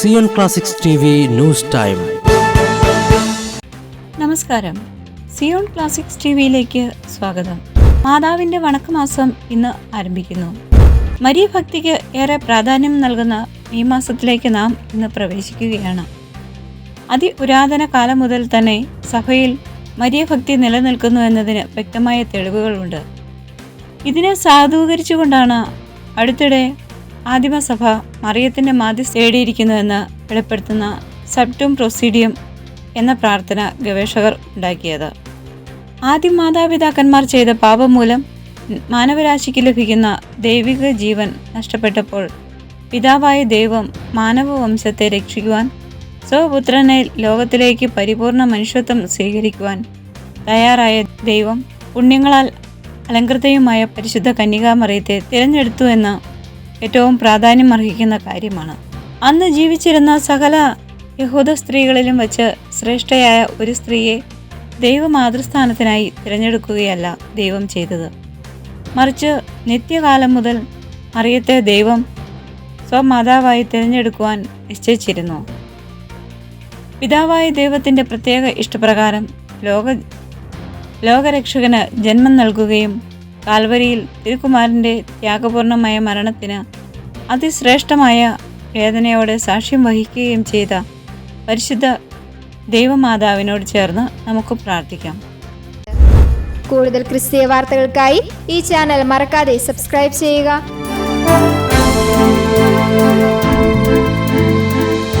Zion classics news time. നമസ്കാരം. Zion classics T വിയിലേക്ക് സ്വാഗതം. മാതാവിന്റെ വണക്കമാസം ഇന്ന് ആരംഭിക്കുന്നു. മരിയ ഭക്തിക്ക് ഏറെ പ്രാധാന്യം നൽകുന്ന ഈ മാസത്തിലേക്ക് നാം ഇന്ന് പ്രവേശിക്കുകയാണ്. അതി അതിപുരാതന കാലം മുതൽ തന്നെ സഭയിൽ മരിയ ഭക്തി നിലനിൽക്കുന്നു എന്നതിന് വ്യക്തമായ തെളിവുകളുണ്ട്. ഇതിനെ സാധൂകരിച്ചുകൊണ്ടാണ് അടുത്തിടെ ആദിമസഭ മറിയത്തിന്റെ മാധ്യസ്ഥ തേടിയിരിക്കുന്നുവെന്ന് വെളിപ്പെടുത്തുന്ന സെപ്റ്റും പ്രൊസീഡിയം എന്ന പ്രാർത്ഥന ഗവേഷകർ ഉണ്ടാക്കിയത്. ആദ്യം മാതാപിതാക്കന്മാർ ചെയ്ത പാപം മൂലം മാനവരാശിക്ക് ലഭിക്കുന്ന ദൈവിക ജീവൻ നഷ്ടപ്പെട്ടപ്പോൾ പിതാവായ ദൈവം മാനവവംശത്തെ രക്ഷിക്കുവാൻ സ്വപുത്രനെ ലോകത്തിലേക്ക് പരിപൂർണ മനുഷ്യത്വം സ്വീകരിക്കുവാൻ തയ്യാറായ ദൈവം പുണ്യങ്ങളാൽ അലങ്കൃതയുമായ പരിശുദ്ധ കന്യകാമറിയത്തെ തിരഞ്ഞെടുത്തു എന്ന ഏറ്റവും പ്രാധാന്യം അർഹിക്കുന്ന കാര്യമാണ്. അന്ന് ജീവിച്ചിരുന്ന സകല യഹൂദ സ്ത്രീകളിലും വച്ച് ശ്രേഷ്ഠയായ ഒരു സ്ത്രീയെ ദൈവമാതൃസ്ഥാനത്തിനായി തിരഞ്ഞെടുക്കുകയല്ല ദൈവം ചെയ്തത്. മറിച്ച് നിത്യകാലം മുതൽ അറിയത്തെ ദൈവം സ്വമാതാവായി തിരഞ്ഞെടുക്കുവാൻ നിശ്ചയിച്ചിരുന്നു. പിതാവായ ദൈവത്തിന്റെ പ്രത്യേക ഇഷ്ടപ്രകാരം ലോക ലോകരക്ഷകന് ജന്മം നൽകുകയും കാൽവരിയിൽ തിരുക്കുമാരന്റെ ത്യാഗപൂർണമായ മരണത്തിന് അതിശ്രേഷ്ഠമായ വേദനയോടെ സാക്ഷ്യം വഹിക്കുകയും ചെയ്ത പരിശുദ്ധ ദൈവമാതാവിനോട് ചേർന്ന് നമുക്ക് പ്രാർത്ഥിക്കാം. കൂടുതൽ ക്രിസ്തീയ വാർത്തകൾക്കായി ഈ ചാനൽ മറക്കാതെ സബ്സ്ക്രൈബ് ചെയ്യുക.